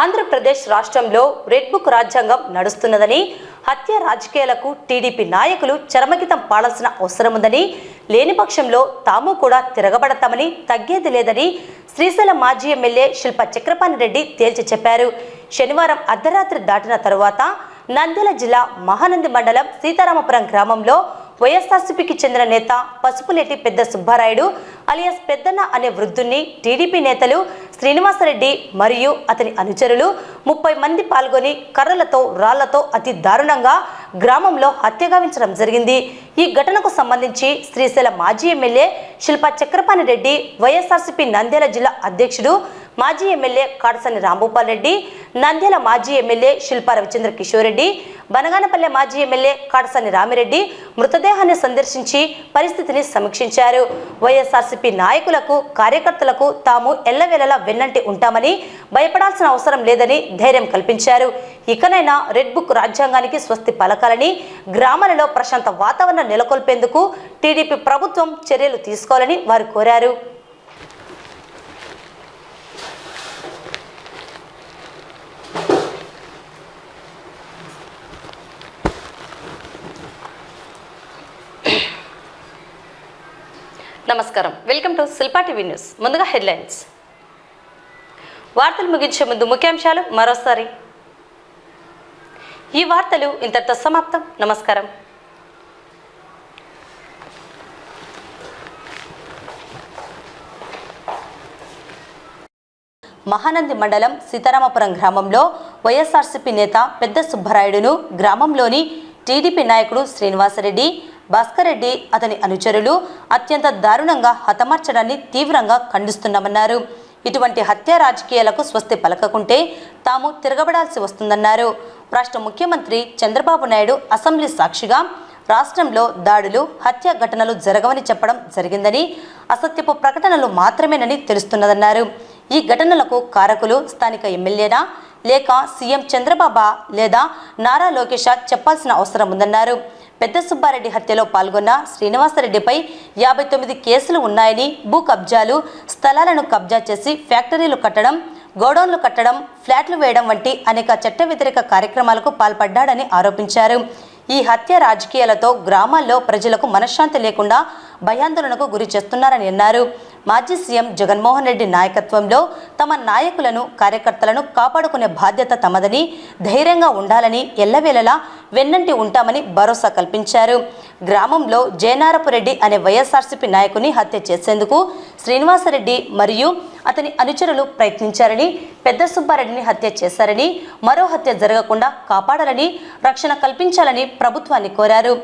ఆంధ్రప్రదేశ్ రాష్ట్రంలో red book రాజ్యాంగం నడుస్తున్నదని హత్య రాజకీయాలకు టీడీపీ నాయకులు చరమగీతం పాడాల్సిన అవసరం ఉందని లేని పక్షంలో తాము కూడా తిరగబడతామని తగ్గేది లేదని శ్రీశైలం మాజీ ఎమ్మెల్యే శిల్ప చక్రపాణి రెడ్డి తేల్చి చెప్పారు. శనివారం అర్ధరాత్రి దాటిన తరువాత నంద్యాల జిల్లా మహానంది మండలం సీతారామపురం గ్రామంలో వైఎస్ఆర్సీపీకి చెందిన నేత పసుపులేటి పెద్ద సుబ్బారాయుడు అలియాస్ పెద్దన్న అనే వృద్ధుణ్ణి టీడీపీ నేతలు శ్రీనివాసరెడ్డి మరియు అతని అనుచరులు ముప్పై మంది పాల్గొని కర్రలతో రాళ్ళతో అతి దారుణంగా గ్రామంలో హత్యగావించడం జరిగింది. ఈ ఘటనకు సంబంధించి శ్రీశైల మాజీ ఎమ్మెల్యే శిల్పా చక్రపాణి రెడ్డి వైఎస్ఆర్సీపీ నంద్యాల జిల్లా అధ్యక్షుడు మాజీ ఎమ్మెల్యే కాడసని రాంభూపాల్ రెడ్డి నంద్యాల మాజీ ఎమ్మెల్యే శిల్పా రవిచంద్ర కిషోర్ రెడ్డి బనగానపల్లె మాజీ ఎమ్మెల్యే కాడసాని రామిరెడ్డి మృతదేహాన్ని సందర్శించి పరిస్థితిని సమీక్షించారు. వైఎస్ఆర్సీపీ నాయకులకు కార్యకర్తలకు తాము ఎల్లవేళలా వెన్నంటి ఉంటామని భయపడాల్సిన అవసరం లేదని ధైర్యం కల్పించారు. ఇకనైనా రెడ్ బుక్ రాజ్యాంగానికి స్వస్తి పలకాలని గ్రామాలలో ప్రశాంత వాతావరణం నెలకొల్పేందుకు టీడీపీ ప్రభుత్వం చర్యలు తీసుకోవాలని వారు కోరారు. నమస్కారం. Welcome to Shilpa TV news. ముందుగా హెడ్లైన్స్. వార్తలు ముగించే ముందు ముఖ్యాంశాలు మరోసారి. ఈ వార్తలు ఇంతటితో సమాప్తం. నమస్కారం. మహానంది మండలం సీతారామపురం గ్రామంలో వైఎస్ఆర్సీపీ నేత పెద్ద సుబ్బరాయుడును గ్రామంలోని టీడీపీ నాయకుడు శ్రీనివాసరెడ్డి భాస్కర్ రెడ్డి అతని అనుచరులు అత్యంత దారుణంగా హతమార్చడాన్ని తీవ్రంగా ఖండిస్తున్నామన్నారు. ఇటువంటి హత్య రాజకీయాలకు స్వస్తి పలకకుంటే తాము తిరగబడాల్సి వస్తుందన్నారు. రాష్ట్ర ముఖ్యమంత్రి చంద్రబాబు నాయుడు అసెంబ్లీ సాక్షిగా రాష్ట్రంలో దాడులు హత్య ఘటనలు జరగవని చెప్పడం జరిగిందని అసత్యపు ప్రకటనలు మాత్రమేనని తెలుస్తున్నదన్నారు. ఈ ఘటనలకు కారకులు స్థానిక ఎమ్మెల్యేనా లేక సీఎం చంద్రబాబా లేదా నారా లోకేషా చెప్పాల్సిన అవసరం ఉందన్నారు. పెద్ద సుబ్బారెడ్డి హత్యలో పాల్గొన్న శ్రీనివాసరెడ్డిపై యాభై తొమ్మిది కేసులు ఉన్నాయని భూ కబ్జాలు స్థలాలను కబ్జా చేసి ఫ్యాక్టరీలు కట్టడం గోడౌన్లు కట్టడం ఫ్లాట్లు వేయడం వంటి అనేక చట్ట వ్యతిరేక కార్యక్రమాలకు పాల్పడ్డాడని ఆరోపించారు. ఈ హత్య రాజకీయాలతో గ్రామాల్లో ప్రజలకు మనశ్శాంతి లేకుండా భయాందోళనకు గురి చేస్తున్నారని అన్నారు. మాజీ సీఎం జగన్మోహన్ రెడ్డి నాయకత్వంలో తమ నాయకులను కార్యకర్తలను కాపాడుకునే బాధ్యత తమదని ధైర్యంగా ఉండాలని ఎల్లవేళలా వెన్నంటి ఉంటామని భరోసా కల్పించారు. గ్రామంలో జయనారపురెడ్డి అనే వైఎస్ఆర్సీపీ నాయకుని హత్య చేసేందుకు శ్రీనివాసరెడ్డి మరియు అతని అనుచరులు ప్రయత్నించారని పెద్ద సుబ్బారెడ్డిని హత్య చేశారని మరో హత్య జరగకుండా కాపాడాలని రక్షణ కల్పించాలని ప్రభుత్వాన్ని కోరారు.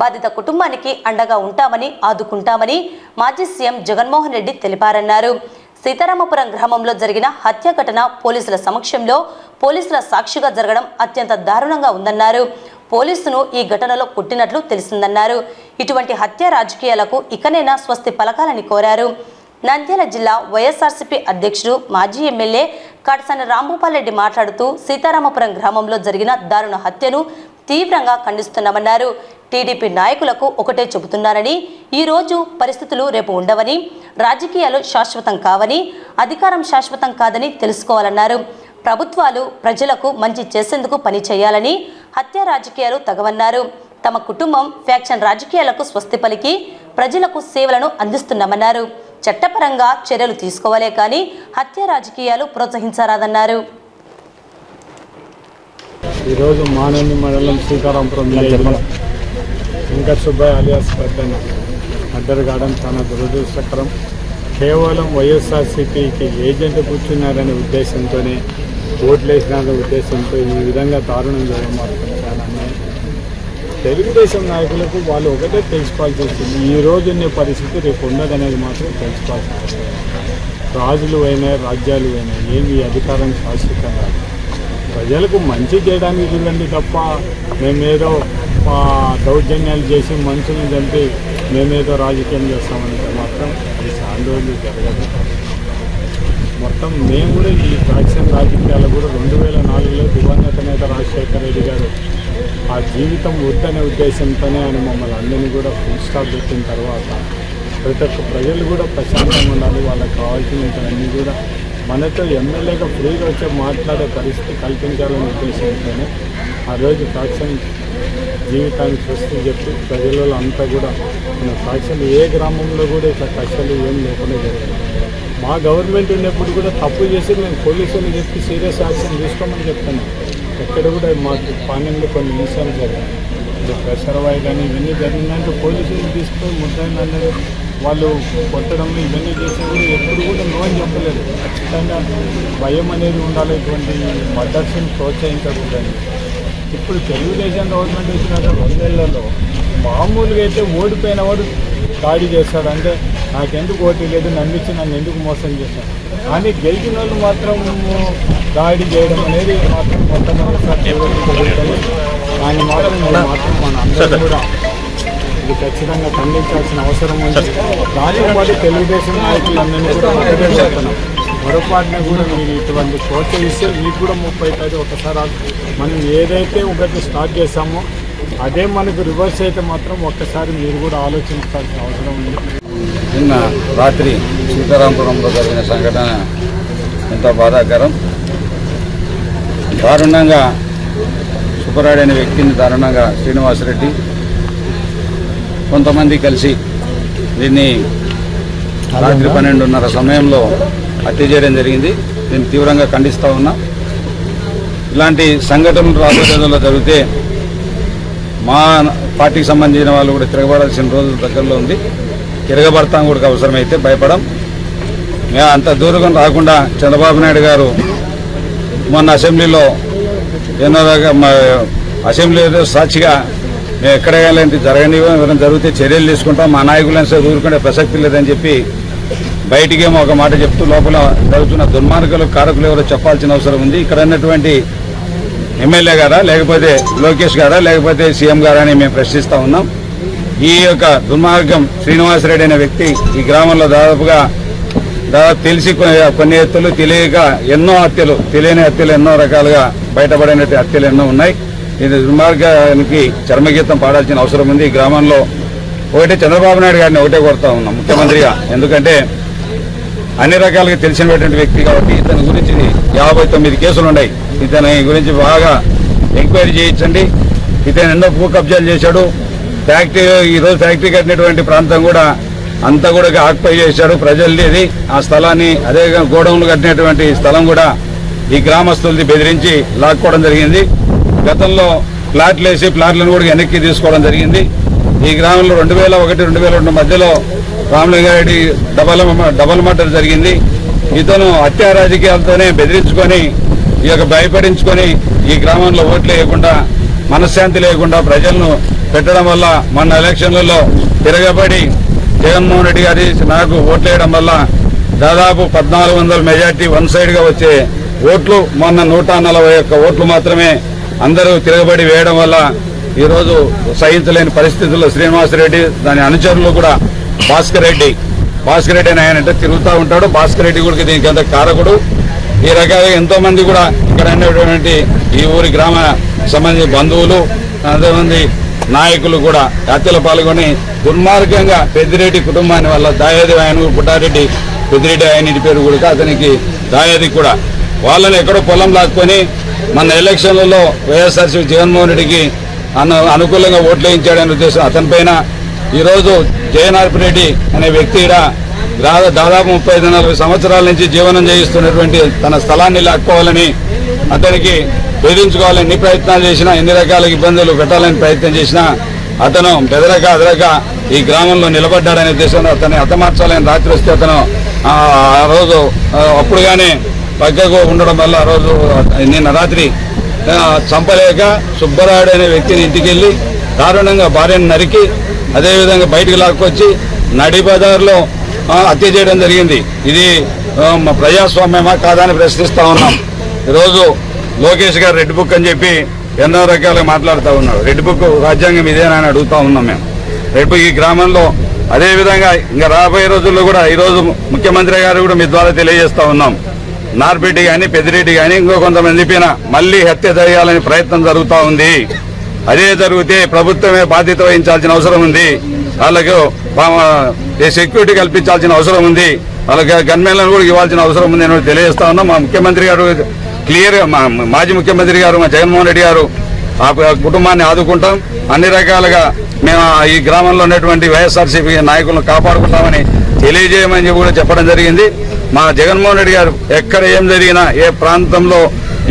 బాధిత కుటుంబానికి అండగా ఉంటామని ఆదుకుంటామని మాజీ సీఎం జగన్మోహన్ రెడ్డి తెలిపారన్నారు. సీతారామపురం గ్రామంలో జరిగిన హత్య ఘటన పోలీసుల సమక్షంలో పోలీసుల సాక్షిగా జరగడం అత్యంత దారుణంగా ఉందన్నారు. పోలీసును ఈ ఘటనలో కుట్టినట్లు తెలిసిందన్నారు. ఇటువంటి హత్య రాజకీయాలకు ఇకనైనా స్వస్తి పలకాలని కోరారు. నంద్యాల జిల్లా వైఎస్ఆర్సీపీ అధ్యక్షుడు మాజీ ఎమ్మెల్యే కాటసాని రాంభూపాల్ రెడ్డి మాట్లాడుతూ సీతారామపురం గ్రామంలో జరిగిన దారుణ హత్యను తీవ్రంగా ఖండిస్తున్నామన్నారు. టీడీపీ నాయకులకు ఒకటే చెబుతున్నారని ఈరోజు పరిస్థితులు రేపు ఉండవని రాజకీయాలు శాశ్వతం కావని అధికారం శాశ్వతం కాదని తెలుసుకోవాలన్నారు. ప్రభుత్వాలు ప్రజలకు మంచి చేసేందుకు పని చేయాలని హత్య రాజకీయాలు తగవన్నారు. తమ కుటుంబం ఫ్యాక్షన్ రాజకీయాలకు స్వస్తి పలికి ప్రజలకు సేవలను అందిస్తున్నామన్నారు. చట్టపరంగా చర్యలు తీసుకోవాలే కానీ హత్య రాజకీయాలు ప్రోత్సహించరాదన్నారు. ఈరోజు మానంది మండలం విలేజ్లో శంకర్ సుబ్బయ్య అలియాస్ పెద్దన్న మర్డర్ కావడం చాలా దురదృష్టకరం. కేవలం వైఎస్ఆర్సీపీకి ఏజెంట్ కూర్చున్నారనే ఉద్దేశంతోనే ఓట్లేసిన ఉద్దేశంతో ఈ విధంగా దారుణం జరగడం మాత్రం చాలా తెలుగుదేశం నాయకులకు వాళ్ళు ఒకటే తెలుసుకోవాల్సి వస్తుంది ఈ రోజు ఉన్న పరిస్థితి రేపు ఉండదనేది మాత్రం తెలుసుకోవాల్సి రాజులు అయినాయి రాజ్యాలు అయినాయి ఏమి అధికారం శాశ్వతం కాదు ప్రజలకు మంచి చేయడానికి చూడండి తప్ప మేమేదో దౌర్జన్యాలు చేసి మనుషులను చంపి మేమేదో రాజకీయం చేస్తామంటే మాత్రం ఈ ఆందోళనలు జరగదు. మొత్తం మేము కూడా ఈ ఫ్యాక్షన్ రాజకీయాలు కూడా రెండు వేల నాలుగులో దివంగత నేత రాజశేఖర రెడ్డి గారు ఆ జీవితం వద్దనే ఉద్దేశంతోనే ఆయన మమ్మల్ని అందరినీ కూడా ఫుల్ స్టాప్ పెట్టిన తర్వాత ప్రతి ఒక్క ప్రజలు కూడా ప్రశాంతంగా ఉండాలి. వాళ్ళకి కావాల్సినవన్నీ కూడా మనతో ఎమ్మెల్యేగా ఫ్రీగా వచ్చి మాట్లాడే పరిస్థితి కల్పించాలనే ఉద్దేశంతోనే ఆ రోజు సాక్ష్యం జీవితాన్ని సృష్టి చెప్పి ప్రజలలో అంతా కూడా మన ఫ్యాక్షన్ ఏ గ్రామంలో కూడా ఇట్లా కక్షలు ఏం లేకుండా జరిగింది. మా గవర్నమెంట్ ఉన్నప్పుడు కూడా తప్పు చేసి మేము పోలీసులు చెప్పి సీరియస్ యాక్షన్ తీసుకోమని చెప్తున్నాం. ఎక్కడ కూడా మాకు పానెంలో కొన్ని ఇన్సిడెంట్స్ జరిగాయి ఇప్పుడు ప్రెషర్ వాయి కానీ ఇవన్నీ జరిగిందంటే పోలీసులు తీసుకొని ముద్దాయిని అన్నారు వాళ్ళు కొట్టడం ఇవన్నీ చేసి కూడా ఎప్పుడు కూడా నో అని చెప్పలేదు. ఖచ్చితంగా భయం అనేది ఉండాలి ఇటువంటి మదర్స్ని ప్రోత్సహించకూడదని. ఇప్పుడు తెలుగుదేశం గవర్నమెంట్ వచ్చినాక రెండేళ్ళలో మామూలుగా అయితే ఓడిపోయిన వాడు దాడి చేస్తాడు. అంటే నాకెందుకు ఓటు లేదు నమ్మించి నన్ను ఎందుకు మోసం చేశాను కానీ గెలిచిన వాళ్ళు మాత్రం దాడి చేయడం అనేది మాత్రం మొట్టమొదటిసారి దాన్ని మాత్రం మాత్రం మన అందరం కూడా ఇది ఖచ్చితంగా ఖండించాల్సిన అవసరం ఉంది. దానికి పాటు తెలుగుదేశం నాయకులందరినీ కూడా చెప్తున్నాం పొరపాటున కూడా మీరు ఇటువంటి ప్రోత్సహిస్తే మీకు కూడా ముప్పై అవుతుంది ఒకసారి. మనం ఏదైతే ఒకటి స్టార్ట్ చేసామో అదే మనకు రివర్స్ అయితే మాత్రం ఒక్కసారి మీరు కూడా ఆలోచించాల్సిన అవసరం ఉంది. నిన్న రాత్రి సీతారాంపురంలో జరిగిన సంఘటన ఎంతో బాధాకరం. దారుణంగా సుబ్బరాయుడు అనే వ్యక్తిని దారుణంగా శ్రీనివాసరెడ్డి కొంతమంది కలిసి దీన్ని రాత్రి పన్నెండున్నర సమయంలో హత్య చేయడం జరిగింది. దీన్ని తీవ్రంగా ఖండిస్తూ ఉన్నా. ఇలాంటి సంఘటనలు రాబోయే రోజుల్లో జరిగితే మా పార్టీకి సంబంధించిన వాళ్ళు కూడా తిరగబడాల్సిన రోజుల దగ్గరలో ఉంది. తిరగబడతాం కూడా అవసరమైతే భయపడం. మేము అంత దూరం రాకుండా చంద్రబాబు నాయుడు గారు మొన్న అసెంబ్లీలో ఎన్నో రకాల మా అసెంబ్లీలో సాక్షిగా మేము ఎక్కడ వెళ్ళంటే జరగని ఏమైనా జరిగితే చర్యలు తీసుకుంటాం. మా నాయకులను సార్ ఊరుకునే ప్రసక్తి లేదని చెప్పి బయటికేమో ఒక మాట చెప్తూ లోపల జరుగుతున్న దుర్మార్గులు కారకులు ఎవరో చెప్పాల్సిన అవసరం ఉంది. ఇక్కడ ఉన్నటువంటి ఎమ్మెల్యే గారా లేకపోతే లోకేష్ గారా లేకపోతే సీఎం గారా అని మేము ప్రశ్నిస్తూ ఉన్నాం. ఈ యొక్క దుర్మార్గం శ్రీనివాసరెడ్డి అనే వ్యక్తి ఈ గ్రామంలో దాదాపుగా దాదాపు తెలిసి కొన్ని హత్యలు తెలియక ఎన్నో హత్యలు తెలియని హత్యలు ఎన్నో రకాలుగా బయటపడిన హత్యలు ఎన్నో ఉన్నాయి. ఇది దుర్మార్గానికి చర్మగీతం పాడాల్సిన అవసరం ఉంది. ఈ గ్రామంలో ఒకటే చంద్రబాబు నాయుడు గారిని ఒకటే కోరుతా ఉన్నాం ముఖ్యమంత్రిగా. ఎందుకంటే అన్ని రకాలుగా తెలిసినటువంటి వ్యక్తి కాబట్టి ఇతని గురించి యాభై తొమ్మిది కేసులు ఉన్నాయి. ఇతని గురించి బాగా ఎంక్వైరీ చేయించండి. ఇతను ఎన్నో భూ కబ్జాలు చేశాడు. ఫ్యాక్టరీ ఈరోజు ఫ్యాక్టరీ కట్టినటువంటి ప్రాంతం కూడా అంతా కూడా ఆక్యుపై చేశాడు. ప్రజలది ఆ స్థలాన్ని అదే గోడౌన్లు కట్టినటువంటి స్థలం కూడా ఈ గ్రామస్తులది బెదిరించి లాక్కోవడం జరిగింది. గతంలో ప్లాట్లు వేసి ప్లాట్లను కూడా వెనక్కి తీసుకోవడం జరిగింది. ఈ గ్రామంలో రెండు వేల ఒకటి రెండు వేల రెండు మధ్యలో రామలింగారెడ్డి డబల్ డబల్ మర్డర్ జరిగింది. ఇతను హత్యా రాజకీయాలతోనే బెదిరించుకొని ఈ యొక్క భయపడించుకొని ఈ గ్రామంలో ఓట్లు వేయకుండా మనశ్శాంతి లేకుండా ప్రజలను పెట్టడం వల్ల మన ఎలక్షన్లలో తిరగబడి జగన్మోహన్ రెడ్డి గారి నాకు ఓట్లేయడం వల్ల దాదాపు పద్నాలుగు వందల మెజార్టీ వన్ సైడ్గా వచ్చే ఓట్లు మొన్న నూట నలభై ఒక్క ఓట్లు మాత్రమే అందరూ తిరగబడి వేయడం వల్ల ఈరోజు సహించలేని పరిస్థితుల్లో శ్రీనివాసరెడ్డి దాని అనుచరులు కూడా భాస్కర్ రెడ్డి. భాస్కర్ రెడ్డి అని ఆయన అంటే తిరుగుతూ ఉంటాడు. భాస్కర్ రెడ్డి కూడా దీనికి అంత కారకుడు. ఈ రకాలుగా ఎంతో మంది కూడా ఇక్కడ ఉన్నటువంటి ఈ ఊరి గ్రామ సంబంధించిన బంధువులు అంతమంది నాయకులు కూడా హత్యలో పాల్గొని దుర్మార్గంగా పెద్దిరెడ్డి కుటుంబాన్ని వల్ల దాయాది ఆయన పుట్టారెడ్డి పెద్దిరెడ్డి ఆయన పేరు కూడా అతనికి దాయాది కూడా. వాళ్ళని ఎక్కడో పొలం లాక్కొని మన ఎలక్షన్లలో వైఎస్ఆర్సీ జగన్మోహన్ రెడ్డికి అను అనుకూలంగా ఓట్లు వేయించాడనే ఉద్దేశం అతనిపైన. ఈరోజు జయనార్పి రెడ్డి అనే వ్యక్తి ఈడ దాదాపు ముప్పై ఐదు నలభై సంవత్సరాల నుంచి జీవనం చేయిస్తున్నటువంటి తన స్థలాన్ని లాక్కోవాలని అతనికి వేధించుకోవాలని ఎన్ని ప్రయత్నాలు చేసినా ఎన్ని రకాల ఇబ్బందులు పెట్టాలని ప్రయత్నం చేసినా అతను బెదరక అదరక ఈ గ్రామంలో నిలబడ్డాడనే ఉద్దేశంలో అతన్ని హతమార్చాలని రాత్రి వస్తే అతను ఆ రోజు అప్పుడుగానే పగ్గకు ఉండడం వల్ల ఆ రోజు నిన్న రాత్రి చంపలేక సుబ్బరాయుడు అనే వ్యక్తిని ఇంటికి వెళ్ళి దారుణంగా భార్యను నరికి అదేవిధంగా బయటికి లాక్కొచ్చి నడి బజార్లో హత్య చేయడం జరిగింది. ఇది మా ప్రజాస్వామ్యమా కాదని ప్రశ్నిస్తూ ప్రశ్నిస్తా ఉన్నాం. ఈరోజు లోకేష్ గారు రెడ్ బుక్ అని చెప్పి ఎన్నో రకాలుగా మాట్లాడుతూ ఉన్నాడు రెడ్ బుక్ రాజ్యాంగం ఇదేనా అని అడుగుతా ఉన్నాం మేము. రెడ్ బుక్ ఈ గ్రామంలో అదేవిధంగా ఇంకా రాబోయే రోజుల్లో కూడా ఈరోజు ముఖ్యమంత్రి గారు కూడా మీ ద్వారా తెలియజేస్తా ఉన్నాం. నార్పెడ్డి కానీ పెద్దిరెడ్డి కానీ ఇంకో కొంతమంది పైన మళ్ళీ హత్య చేయాలని ప్రయత్నం జరుగుతూ ఉంది. అదే జరిగితే ప్రభుత్వమే బాధ్యత వహించాల్సిన అవసరం ఉంది. వాళ్ళకు సెక్యూరిటీ కల్పించాల్సిన అవసరం ఉంది. వాళ్ళకి గన్మెన్లను కూడా ఇవ్వాల్సిన అవసరం ఉంది అని తెలియజేస్తా ఉన్నాం. మా ముఖ్యమంత్రి గారు క్లియర్ మా మాజీ ముఖ్యమంత్రి గారు మా జగన్మోహన్ రెడ్డి గారు ఆ కుటుంబాన్ని ఆదుకుంటాం. అన్ని రకాలుగా మేము ఈ గ్రామంలో ఉన్నటువంటి వైఎస్ఆర్సీపీ నాయకులను కాపాడుకుంటామని తెలియజేయమని చెప్పి కూడా చెప్పడం జరిగింది. మా జగన్మోహన్ రెడ్డి గారు ఎక్కడ ఏం జరిగినా ఏ ప్రాంతంలో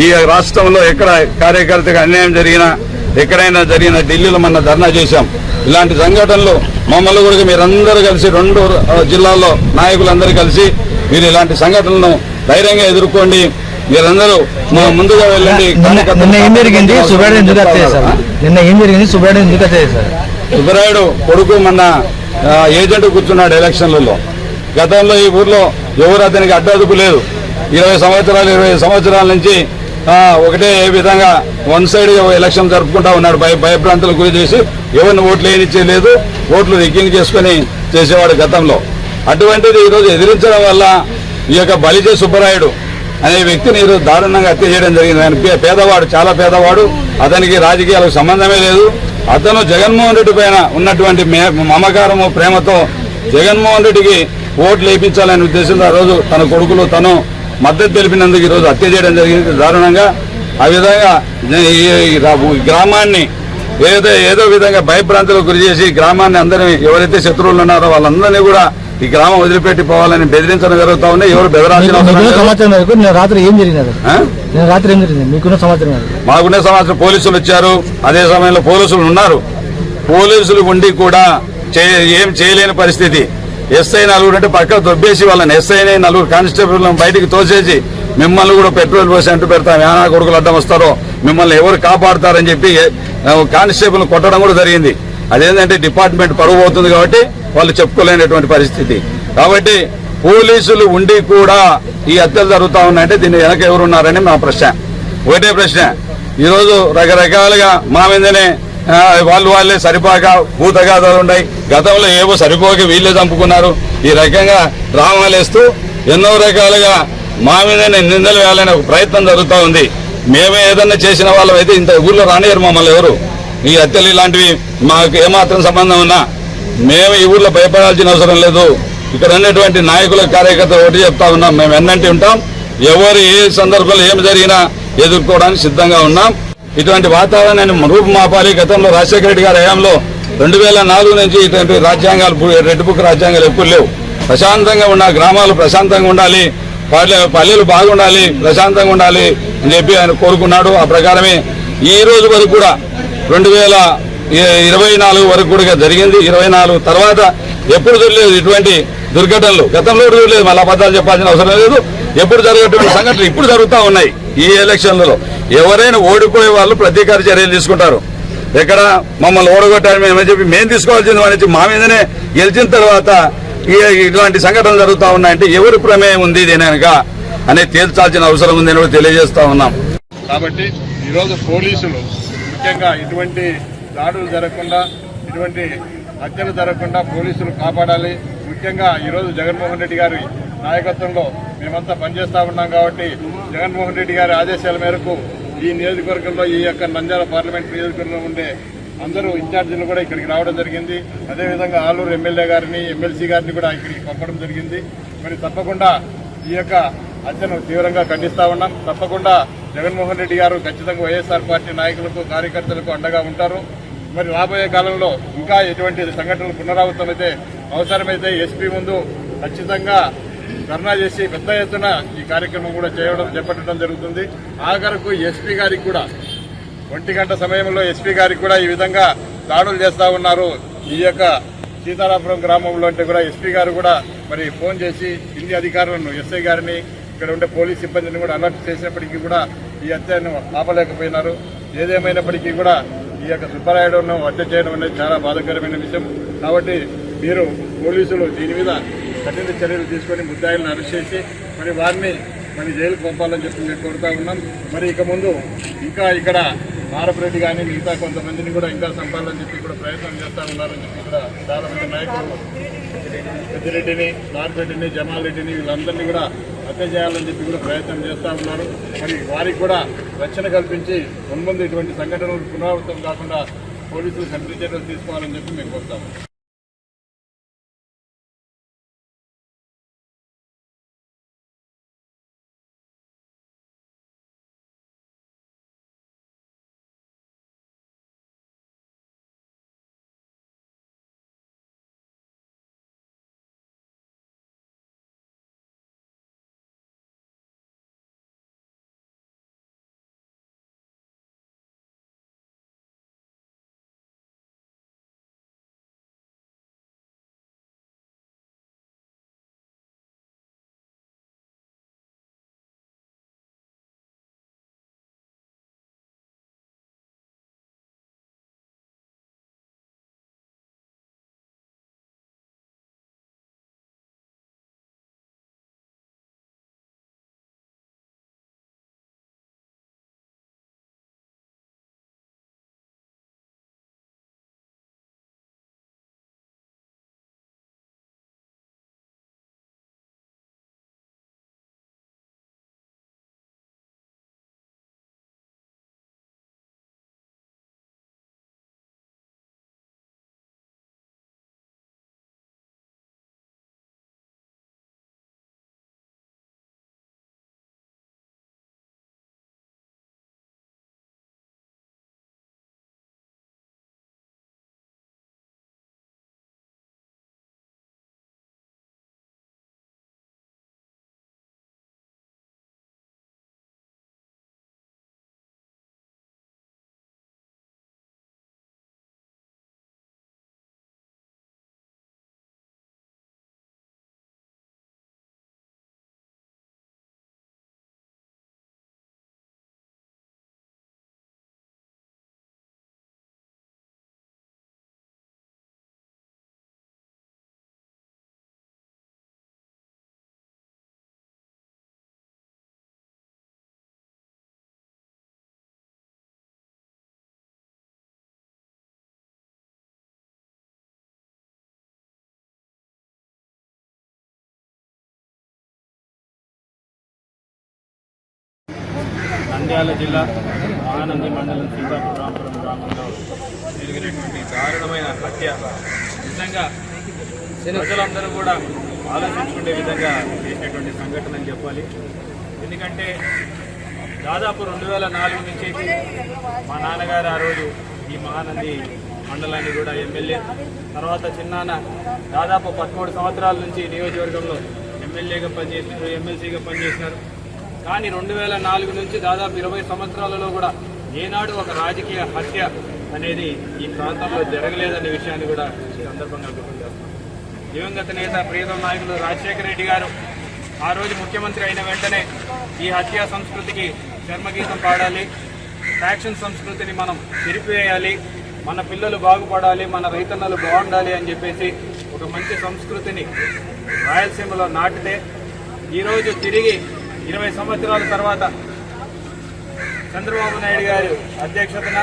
ఈ రాష్ట్రంలో ఎక్కడ కార్యకర్తగా అన్యాయం జరిగినా ఎక్కడైనా జరిగిన ఢిల్లీలో మన ధర్నా చేశాం. ఇలాంటి సంఘటనలు మమ్మల్ని కూడా మీరందరూ కలిసి రెండు జిల్లాల్లో నాయకులందరూ కలిసి మీరు ఇలాంటి సంఘటనలను ధైర్యంగా ఎదుర్కోండి. మీరందరూ మా ముందుగా వెళ్ళండి. నిన్న నిన్న ఏం జరిగింది? సుబ్బారెడ్డి ఎందుకు హత్య చేశారు? నిన్న ఏం జరిగింది? సుబ్బారెడ్డి ఎందుకు హత్య చేశారు? సుబ్బరాయుడు కొడుకు మొన్న ఆ, ఏజెంట్ కూర్చున్నాడు ఎలక్షన్లలో. గతంలో ఈ ఊర్లో ఎవరు అతనికి అడ్డదుపు లేదు. ఇరవై సంవత్సరాలు ఇరవై సంవత్సరాల నుంచి ఒకటే విధంగా వన్ సైడ్ ఎలక్షన్ జరుపుకుంటా ఉన్నాడు భయ భయభ్రాంతులకు గురి చేసి ఎవరిని ఓట్లు వేయనిచ్చేయలేదు ఓట్లు రిగ్గింగ్ చేసుకుని చేసేవాడు గతంలో. అటువంటిది ఈరోజు ఎదిరించడం వల్ల ఈ యొక్క బలిజే సుబ్బరాయుడు అనే వ్యక్తిని ఈరోజు దారుణంగా హత్య చేయడం జరిగింది. ఆయన పేదవాడు చాలా పేదవాడు. అతనికి రాజకీయాలకు సంబంధమే లేదు. అతను జగన్మోహన్ రెడ్డి పైన ఉన్నటువంటి మే- మమకారము ప్రేమతో జగన్మోహన్ రెడ్డికి ఓట్లు వేయించాలనే ఉద్దేశంతో ఆ రోజు తన కొడుకులు తను మద్దతు తెలిపినందుకు ఈరోజు హత్య చేయడం జరిగింది. దారుణంగా ఆ విధంగా ఈ గ్రామాన్ని ఏదో ఏదో విధంగా భయప్రాంతాలకు గురి చేసి గ్రామాన్ని అందరినీ ఎవరైతే శత్రువులు ఉన్నారో వాళ్ళందరినీ కూడా ఈ గ్రామం వదిలిపెట్టి పోవాలని బెదిరించడం జరుగుతా ఉన్నాయి ఎవరు బెదరాల్సిన మీకున్న. సమాచారం రాత్రి ఏం జరిగినది? రాత్రి ఏం జరిగింది? మీకున్న సమాచారం మేరకు మాకునే సంవత్సరం పోలీసులు వచ్చారు అదే సమయంలో పోలీసులు ఉన్నారు. పోలీసులు ఉండి కూడా ఏం చేయలేని పరిస్థితి. ఎస్ఐ నలుగురు అంటే పక్క దొబ్బేసి వాళ్ళని ఎస్ఐని నలుగురు కానిస్టేబుల్ బయటికి తోసేసి మిమ్మల్ని కూడా పెట్రోల్ పోసి అంటూ పెడతాం. ఏనా కొడుకులు అడ్డం వస్తారో మిమ్మల్ని ఎవరు కాపాడతారని చెప్పి కానిస్టేబుల్ కొట్టడం కూడా జరిగింది. అదేంటంటే డిపార్ట్మెంట్ పరువు అవుతుంది కాబట్టి వాళ్ళు చెప్పుకోలేనటువంటి పరిస్థితి. కాబట్టి పోలీసులు ఉండి కూడా ఈ హత్యలు జరుగుతూ ఉన్నాయంటే దీని వెనక ఎవరున్నారని మా ప్రశ్న. ఒకటే ప్రశ్న. ఈరోజు రకరకాలుగా మా మీదనే వాళ్ళు వాళ్ళే సరిపోక భూతగాథాలు ఉన్నాయి. గతంలో ఏవో సరిపోక వీళ్ళే చంపుకున్నారు. ఈ రకంగా డ్రామాలేస్తూ ఎన్నో రకాలుగా మా మీదనే నిందలు వేయాలనే ఒక ప్రయత్నం జరుగుతూ ఉంది. మేమే ఏదన్నా చేసిన వాళ్ళమైతే ఇంత ఊర్లో రానియరు మమ్మల్ని ఎవరు. ఈ హత్యలు ఇలాంటివి మాకు ఏమాత్రం సంబంధం ఉన్నా మేము ఈ ఊర్లో భయపడాల్సిన అవసరం లేదు. ఇక్కడ ఉన్నటువంటి నాయకుల కార్యకర్తలు ఒకటి చెప్తా ఉన్నాం. మేము ఎన్నంటి ఉంటాం. ఎవరు ఏ సందర్భంలో ఏమి జరిగినా ఎదుర్కోవడానికి సిద్ధంగా ఉన్నాం. ఇటువంటి వాతావరణాన్ని రూపుమాపాలి గతంలో రాజశేఖర రెడ్డి గారి హయాంలో రెండు వేల నాలుగు నుంచి ఇటువంటి రాజ్యాంగాలు రెడ్ బుక్ రాజ్యాంగాలు ఎప్పుడు లేవు. ప్రశాంతంగా ఉన్న గ్రామాలు ప్రశాంతంగా ఉండాలి. పల్లె పల్లెలు బాగుండాలి. ప్రశాంతంగా ఉండాలి అని చెప్పి ఆయన కోరుకున్నాడు. ఆ ప్రకారమే ఈ రోజు వరకు కూడా రెండు వేల ఇరవై నాలుగు వరకు కూడా జరిగింది. ఇరవై నాలుగు తర్వాత ఎప్పుడు చూడలేదు ఇటువంటి దుర్ఘటనలు? గతంలో చూడలేదు మళ్ళీ అబద్ధాలు చెప్పాల్సిన అవసరం లేదు. ఎప్పుడు జరిగేటువంటి సంఘటనలు ఇప్పుడు జరుగుతూ ఉన్నాయి ఈ ఎలక్షన్లలో. ఎవరైనా ఓడిపోయే వాళ్ళు ప్రతీకార చర్యలు తీసుకుంటారు. ఎక్కడ మమ్మల్ని ఓడగొట్టారు మేమని చెప్పి మేము తీసుకోవాల్సింది అని మా మీదనే గెలిచిన తర్వాత ఇటువంటి ఇలాంటి సంఘటనలు జరుగుతూ ఉన్నాయంటే ఎవరి ప్రమేయం ఉంది దీనిక అనేది తేల్చాల్సిన అవసరం ఉందని కూడా తెలియజేస్తా ఉన్నాం. కాబట్టి ఈరోజు పోలీసులు ముఖ్యంగా ఇటువంటి దాడులు జరగకుండా ఇటువంటి హత్యలు జరగకుండా పోలీసులు కాపాడాలి. ముఖ్యంగా ఈరోజు జగన్మోహన్ రెడ్డి గారి నాయకత్వంలో మేమంతా పనిచేస్తా ఉన్నాం కాబట్టి జగన్మోహన్ రెడ్డి గారి ఆదేశాల మేరకు ఈ నియోజకవర్గంలో ఈ యొక్క నంద్యాల పార్లమెంట్ నియోజకవర్గంలో ఉండే అందరూ ఇన్ఛార్జీలు కూడా ఇక్కడికి రావడం జరిగింది. అదేవిధంగా ఆలూరు ఎమ్మెల్యే గారిని ఎమ్మెల్సీ గారిని కూడా ఇక్కడికి పంపడం జరిగింది. మరి తప్పకుండా ఈ యొక్క హత్యను తీవ్రంగా ఖండిస్తా ఉన్నాం. తప్పకుండా జగన్మోహన్ రెడ్డి గారు ఖచ్చితంగా వైఎస్ఆర్ పార్టీ నాయకులకు కార్యకర్తలకు అండగా ఉంటారు. మరి రాబోయే కాలంలో ఇంకా ఎటువంటి సంఘటనలు పునరావృతమైతే అవసరమైతే ఎస్పీ ముందు ఖచ్చితంగా ధర్నా చేసి పెద్ద ఎత్తున ఈ కార్యక్రమం కూడా చేయడం చేపట్టడం జరుగుతుంది. ఆఖరకు ఎస్పీ గారికి కూడా ఒంటి గంట సమయంలో ఎస్పీ గారికి కూడా ఈ విధంగా దాడులు చేస్తూ ఉన్నారు. ఈ యొక్క సీతారాపురం గ్రామంలో అంటే కూడా ఎస్పీ గారు కూడా మరి ఫోన్ చేసి కింది అధికారులను ఎస్ఐ గారిని ఇక్కడ ఉండే పోలీస్ సిబ్బందిని కూడా అలర్ట్ చేసినప్పటికీ కూడా ఈ హత్యను ఆపలేకపోయినారు. ఏదేమైనప్పటికీ కూడా ఈ యొక్క సుబ్బరాయుడును హత్య చేయడం అనేది చాలా బాధాకరమైన విషయం. కాబట్టి మీరు పోలీసులు దీని మీద కఠిన చర్యలు తీసుకొని ముద్దాయిలను అరెస్ట్ చేసి మరి వారిని మరి జైలుకు పంపాలని చెప్పి మేము కోరుతా ఉన్నాం. మరి ఇక ముందు ఇంకా ఇక్కడ మారపురెడ్డి కానీ మిగతా కొంతమందిని కూడా ఇంకా చంపాలని చెప్పి కూడా ప్రయత్నం చేస్తా ఉన్నారని చెప్పి కూడా చాలామంది నాయకులు పెద్దిరెడ్డిని నార్పెడ్డిని జమాల్ రెడ్డిని వీళ్ళందరినీ కూడా హత్య చేయాలని చెప్పి కూడా ప్రయత్నం చేస్తా ఉన్నారు. మరి వారికి కూడా రక్షణ కల్పించి మున్ముందు ఇటువంటి సంఘటనలు పునరావృతం కాకుండా పోలీసులు కఠిన చర్యలు తీసుకోవాలని చెప్పి మేము కోరుతాము. నంద్యాల జిల్లా ఆనంది మండలం సీతాపురాపురం గ్రామంలో జరిగినటువంటి దారుణమైన హత్య. నిజంగా ప్రజలందరూ కూడా ఆలోచించుకునే విధంగా చేసినటువంటి సంఘటన అని చెప్పాలి. ఎందుకంటే దాదాపు రెండు వేల నాలుగు నుంచి మా నాన్నగారు ఆ రోజు ఈ మహానంది మండలాన్ని కూడా ఎమ్మెల్యే తర్వాత చిన్నాన్న దాదాపు పదమూడు సంవత్సరాల నుంచి నియోజకవర్గంలో ఎమ్మెల్యేగా పనిచేసినారు ఎమ్మెల్సీగా పనిచేసినారు. కానీ రెండు వేల నాలుగు నుంచి దాదాపు ఇరవై సంవత్సరాలలో కూడా ఏనాడు ఒక రాజకీయ హత్య అనేది ఈ ప్రాంతంలో జరగలేదనే విషయాన్ని కూడా ఈ సందర్భంగా గుర్తు చేస్తాం దివంగత నేత ప్రియతమ నాయకులు రాజశేఖర రెడ్డి గారు ఆ రోజు ముఖ్యమంత్రి అయిన వెంటనే ఈ హత్యా సంస్కృతికి చర్మగీతం పాడాలి ఫ్యాక్షన్ సంస్కృతిని మనం తెరిపివేయాలి మన పిల్లలు బాగుపడాలి మన రైతన్నలు బాగుండాలి అని చెప్పేసి ఒక మంచి సంస్కృతిని రాయలసీమలో నాటితే ఈరోజు తిరిగి ఇరవై సంవత్సరాల తర్వాత చంద్రబాబు నాయుడు గారి అధ్యక్షతన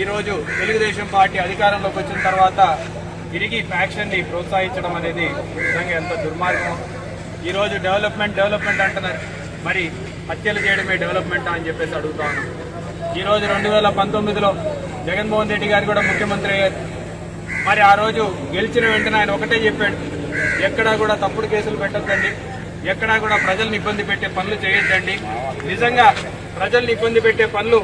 ఈరోజు తెలుగుదేశం పార్టీ అధికారంలోకి వచ్చిన తర్వాత తిరిగి ఫ్యాక్షన్ని ప్రోత్సహించడం అనేది నిజంగా ఎంత దుర్మార్గం. ఈరోజు డెవలప్మెంట్ డెవలప్మెంట్ అంటున్నారు. మరి హత్యలు చేయడమే డెవలప్మెంట్ అని చెప్పేసి అడుగుతా ఉన్నాం. ఈరోజు రెండు వేల పంతొమ్మిదిలో జగన్మోహన్ రెడ్డి గారు కూడా ముఖ్యమంత్రి అయ్యారు. మరి ఆ రోజు గెలిచిన వెంటనే ఆయన ఒకటే చెప్పాడు. ఎక్కడా కూడా తప్పుడు కేసులు పెట్టద్దండి. ఎక్కడా కూడా ప్రజల్ని ఇబ్బంది పెట్టే పనులు చేయొద్దండి. నిజంగా ప్రజల్ని ఇబ్బంది పెట్టే పనులు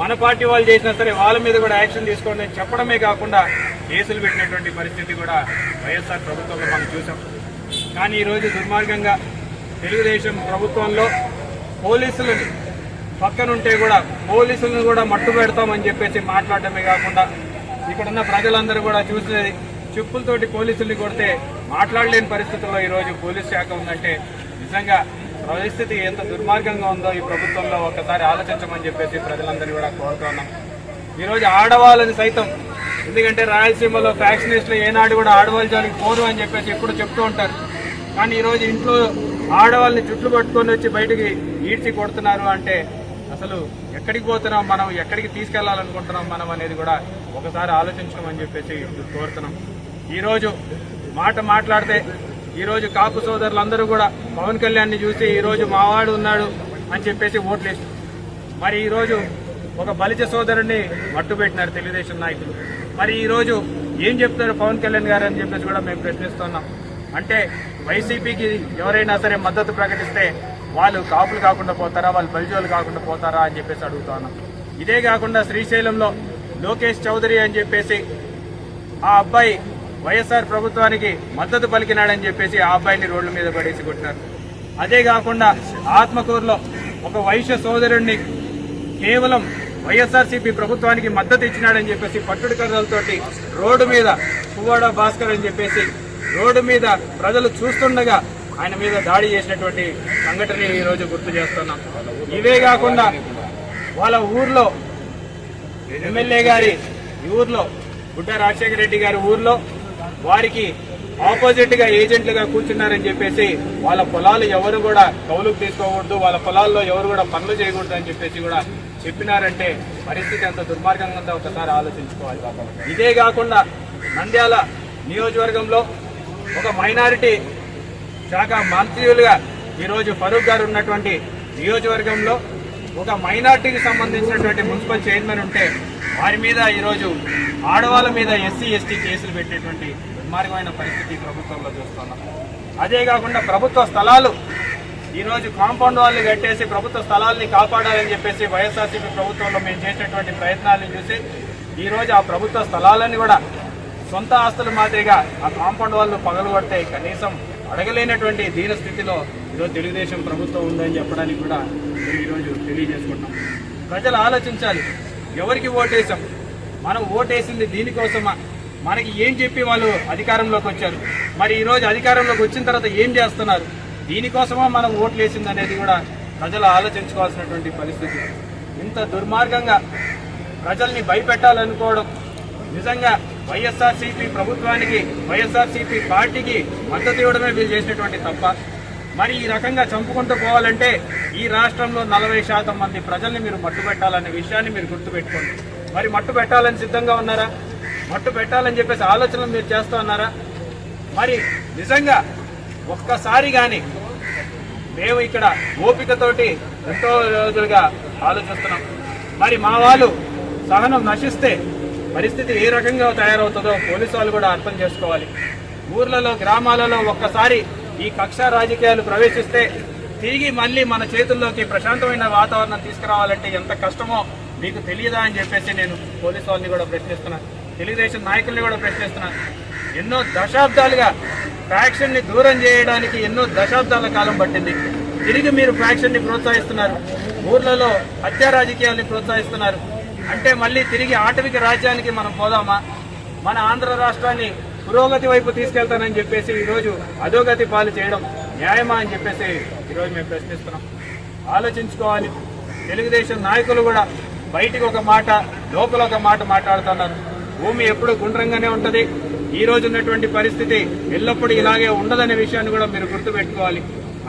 మన పార్టీ వాళ్ళు చేసినా సరే వాళ్ళ మీద కూడా యాక్షన్ తీసుకోండి అని చెప్పడమే కాకుండా కేసులు పెట్టినటువంటి పరిస్థితి కూడా వైఎస్ఆర్ ప్రభుత్వంలో మనం చూసాం. కానీ ఈరోజు దుర్మార్గంగా తెలుగుదేశం ప్రభుత్వంలో పోలీసులని పక్కనుంటే కూడా పోలీసులను కూడా మట్టు పెడతామని చెప్పేసి మాట్లాడటమే కాకుండా ఇక్కడున్న ప్రజలందరూ కూడా చూసేది చెప్పులతోటి పోలీసుల్ని కొడితే మాట్లాడలేని పరిస్థితుల్లో ఈరోజు పోలీస్ శాఖ ఉందంటే నిజంగా పరిస్థితి ఎంత దుర్మార్గంగా ఉందో ఈ ప్రభుత్వంలో ఒకసారి ఆలోచించమని చెప్పేసి ప్రజలందరూ కూడా కోరుతున్నాం. ఈరోజు ఆడవాళ్ళని సైతం ఎందుకంటే రాయలసీమలో ఫ్యాక్షనిస్టులు ఏనాడు కూడా ఆడవాళ్ళ జోలికి పోరు అని చెప్పేసి ఎప్పుడు చెప్తూ ఉంటారు. కానీ ఈరోజు ఇంట్లో ఆడవాళ్ళని జుట్లు పట్టుకొని వచ్చి బయటికి ఈడ్చి కొడుతున్నారు అంటే అసలు ఎక్కడికి పోతున్నాం మనం ఎక్కడికి తీసుకెళ్ళాలనుకుంటున్నాం మనం అనేది కూడా ఒకసారి ఆలోచించమని చెప్పేసి కోరుతున్నాం. ఈరోజు మాట మాట్లాడితే ఈరోజు కాపు సోదరులందరూ కూడా పవన్ కళ్యాణ్ని చూసి ఈరోజు మావాడు ఉన్నాడు అని చెప్పేసి ఓట్లేసి మరి ఈరోజు ఒక బలిజ సోదరుడిని మట్టుబెట్టినారు తెలుగుదేశం నాయకులు. మరి ఈరోజు ఏం చెప్తారు పవన్ కళ్యాణ్ గారు అని చెప్పేసి కూడా మేము ప్రశ్నిస్తున్నాం. అంటే వైసీపీకి ఎవరైనా సరే మద్దతు ప్రకటిస్తే వాళ్ళు కాపులు కాకుండా పోతారా వాళ్ళు బలిజోలు కాకుండా పోతారా అని చెప్పేసి అడుగుతున్నాం ఇదే కాకుండా శ్రీశైలంలో లోకేష్ చౌదరి అని చెప్పేసి ఆ అబ్బాయి వైఎస్ఆర్ ప్రభుత్వానికి మద్దతు పలికినాడని చెప్పేసి ఆ అబ్బాయిని రోడ్ల మీద పడేసి కొట్టినారు. అదే కాకుండా ఆత్మకూరులో ఒక వైశ్య సోదరుడిని కేవలం వైఎస్ఆర్సీపీ ప్రభుత్వానికి మద్దతు ఇచ్చినాడని చెప్పేసి పట్టుడు కర్రలతోటి రోడ్డు మీద పువ్వాడ భాస్కర్ అని చెప్పేసి రోడ్డు మీద ప్రజలు చూస్తుండగా ఆయన మీద దాడి చేసినటువంటి సంఘటన ఈరోజు గుర్తు చేస్తున్నాం. ఇవే కాకుండా వాళ్ళ ఊర్లో ఎమ్మెల్యే గారి ఊర్లో గుడ్డ రాజశేఖర రెడ్డి గారి ఊర్లో వారికి ఆపోజిట్గా ఏజెంట్లుగా కూర్చున్నారని చెప్పేసి వాళ్ళ పొలాలు ఎవరు కూడా కౌలుకు తీసుకోకూడదు వాళ్ళ పొలాల్లో ఎవరు కూడా పనులు చేయకూడదు అని చెప్పేసి కూడా చెప్పినారంటే పరిస్థితి ఎంత దుర్మార్గంగా ఉందో ఒకసారి ఆలోచించుకోవాలి ఇదే కాకుండా నంద్యాల నియోజకవర్గంలో ఒక మైనారిటీ శాఖ మంత్రియులుగా ఈరోజు ఫరూక్ గారు ఉన్నటువంటి నియోజకవర్గంలో ఒక మైనార్టీకి సంబంధించినటువంటి మున్సిపల్ చైర్మన్ ఉంటే వారి మీద ఈరోజు ఆడవాళ్ళ మీద ఎస్సీ ఎస్టీ కేసులు పెట్టేటువంటి దుర్మార్గమైన పరిస్థితి ప్రభుత్వంలో చూస్తున్నాం. అదే కాకుండా ప్రభుత్వ స్థలాలు ఈరోజు కాంపౌండ్ వాళ్ళు కట్టేసి ప్రభుత్వ స్థలాల్ని కాపాడాలని చెప్పేసి వైఎస్ఆర్సీపీ ప్రభుత్వంలో మేము చేసినటువంటి ప్రయత్నాలను చూసి ఈరోజు ఆ ప్రభుత్వ స్థలాలని కూడా సొంత ఆస్తుల మాదిరిగా ఆ కాంపౌండ్ వాళ్ళు పగలగొడితే కనీసం అడగలేనటువంటి దీన స్థితిలో ఈరోజు తెలుగుదేశం ప్రభుత్వం ఉందని చెప్పడానికి కూడా మేము ఈరోజు తెలియజేసుకుంటున్నాం. ప్రజలు ఆలోచించాలి ఎవరికి ఓటేసాం మనం ఓటేసింది దీనికోసమా? మనకి ఏం చెప్పి వాళ్ళు అధికారంలోకి వచ్చారు? మరి ఈరోజు అధికారంలోకి వచ్చిన తర్వాత ఏం చేస్తున్నారు? దీనికోసమా మనం ఓట్లు వేసింది అనేది కూడా ప్రజలు ఆలోచించుకోవాల్సినటువంటి పరిస్థితి. ఇంత దుర్మార్గంగా ప్రజల్ని భయపెట్టాలనుకోవడం నిజంగా వైఎస్ఆర్సీపీ ప్రభుత్వానికి వైఎస్ఆర్సీపీ పార్టీకి మద్దతు ఇవ్వడమే వీళ్ళు చేసినటువంటి తప్ప మరి ఈ రకంగా చంపుకుంటూ పోవాలంటే ఈ రాష్ట్రంలో నలభై శాతం మంది ప్రజల్ని మీరు మట్టు పెట్టాలనే విషయాన్ని మీరు గుర్తుపెట్టుకోండి. మరి మట్టు పెట్టాలని సిద్ధంగా ఉన్నారా? మట్టు పెట్టాలని చెప్పేసి ఆలోచనలు మీరు చేస్తూ ఉన్నారా? మరి నిజంగా ఒక్కసారి కానీ మేము ఇక్కడ ఓపికతోటి ఎంతో రోజులుగా ఆలోచిస్తున్నాం. మరి మా వాళ్ళు సహనం నశిస్తే పరిస్థితి ఏ రకంగా తయారవుతుందో పోలీసు వాళ్ళు కూడా అర్థం చేసుకోవాలి. ఊర్లలో గ్రామాలలో ఒక్కసారి ఈ కక్ష రాజకీయాలు ప్రవేశిస్తే తిరిగి మళ్ళీ మన చేతుల్లోకి ప్రశాంతమైన వాతావరణం తీసుకురావాలంటే ఎంత కష్టమో మీకు తెలియదా అని చెప్పేసి నేను పోలీసు వాళ్ళని కూడా ప్రశ్నిస్తున్నాను. తెలుగుదేశం నాయకుల్ని కూడా ప్రశ్నిస్తున్నాను ఎన్నో దశాబ్దాలుగా ఫ్యాక్షన్ని దూరం చేయడానికి ఎన్నో దశాబ్దాల కాలం పట్టింది. తిరిగి మీరు ఫ్యాక్షన్ని ప్రోత్సహిస్తున్నారు. ఊర్లలో హత్యా రాజకీయాల్ని ప్రోత్సహిస్తున్నారు. అంటే మళ్ళీ తిరిగి ఆటవిక రాజ్యానికి మనం పోదామా? మన ఆంధ్ర రాష్ట్రాన్ని పురోగతి వైపు తీసుకెళ్తానని చెప్పేసి ఈరోజు అధోగతి పాలు చేయడం న్యాయమా అని చెప్పేసి ఈరోజు మేము ప్రశ్నిస్తున్నాం. ఆలోచించుకోవాలి. తెలుగుదేశం నాయకులు కూడా బయటికి ఒక మాట లోపల ఒక మాట మాట్లాడుతున్నారు. భూమి ఎప్పుడు గుండ్రంగానే ఉంటది. ఈ రోజు ఉన్నటువంటి పరిస్థితి ఎల్లప్పుడూ ఇలాగే ఉండదనే విషయాన్ని కూడా మీరు గుర్తుపెట్టుకోవాలి.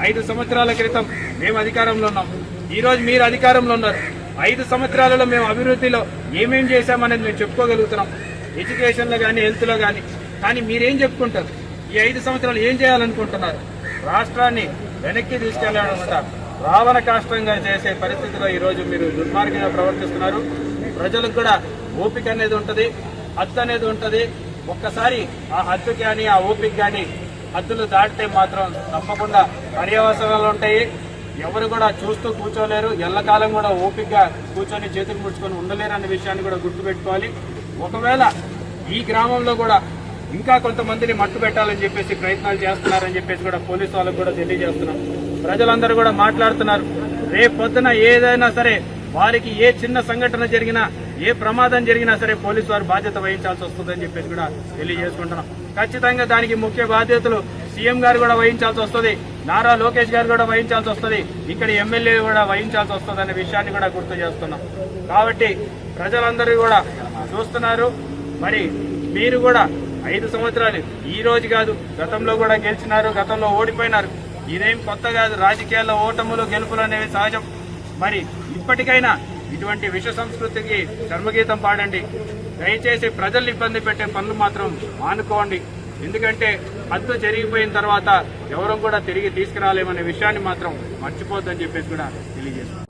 ఐదు సంవత్సరాల క్రితం మేము అధికారంలో ఉన్నాం. ఈ రోజు మీరు అధికారంలో ఉన్నారు. ఐదు సంవత్సరాలలో మేము అభివృద్ధిలో ఏమేం చేశామనేది మేము చెప్పుకోగలుగుతున్నాం. ఎడ్యుకేషన్లో కానీ హెల్త్లో కానీ కానీ మీరేం చెప్పుకుంటారు? ఈ ఐదు సంవత్సరాలు ఏం చేయాలనుకుంటున్నారు? రాష్ట్రాన్ని వెనక్కి తీసుకెళ్ళాలనుకుంటారు రావణ కాష్టంగా చేసే పరిస్థితిలో ఈరోజు మీరు దుర్మార్గంగా ప్రవర్తిస్తున్నారు. ప్రజలకు కూడా ఓపిక అనేది ఉంటుంది. హద్దు అనేది ఉంటుంది. ఒక్కసారి ఆ హద్దు కానీ ఆ ఓపిక కానీ హద్దులు దాటితే మాత్రం తప్పకుండా పర్యవసరాలు ఉంటాయి. ఎవరు కూడా చూస్తూ కూర్చోలేరు. ఎల్లకాలం కూడా ఓపికగా కూర్చొని చేతులు ముడుచుకొని ఉండలేరు అనే విషయాన్ని కూడా గుర్తుపెట్టుకోవాలి. ఒకవేళ ఈ గ్రామంలో కూడా ఇంకా కొంతమందిని మట్టు పెట్టాలని చెప్పేసి ప్రయత్నాలు చేస్తున్నారని చెప్పేసి కూడా పోలీసు వాళ్ళకు కూడా తెలియజేస్తున్నాం. ప్రజలందరూ కూడా మాట్లాడుతున్నారు. రేపు పొద్దున ఏదైనా సరే వారికి ఏ చిన్న సంఘటన జరిగినా ఏ ప్రమాదం జరిగినా సరే పోలీసు వారు బాధ్యత వహించాల్సి వస్తుందని చెప్పేసి కూడా తెలియజేసుకుంటున్నాం. ఖచ్చితంగా దానికి ముఖ్య బాధ్యతలు సీఎం గారు కూడా వహించాల్సి వస్తుంది. నారా లోకేష్ గారు కూడా వహించాల్సి వస్తుంది. ఇక్కడ ఎమ్మెల్యే కూడా వహించాల్సి వస్తుంది అనే విషయాన్ని కూడా గుర్తు చేస్తున్నాం. కాబట్టి ప్రజలందరూ కూడా చూస్తున్నారు. మరి మీరు కూడా ఐదు సంవత్సరాలు ఈ రోజు కాదు గతంలో కూడా గెలిచినారు గతంలో ఓడిపోయినారు. ఇదేం కొత్త కాదు. రాజకీయాల్లో ఓటములు గెలుపులు అనేవి సహజం. మరి ఇప్పటికైనా ఇటువంటి విష సంస్కృతికి చర్మగీతం పాడండి. దయచేసి ప్రజల్ని ఇబ్బంది పెట్టే పనులు మాత్రం మానుకోండి. ఎందుకంటే హద్దు జరిగిపోయిన తర్వాత ఎవరం కూడా తిరిగి తీసుకురాలేమనే విషయాన్ని మాత్రం మర్చిపోద్దని చెప్పేసి కూడా తెలియజేస్తాం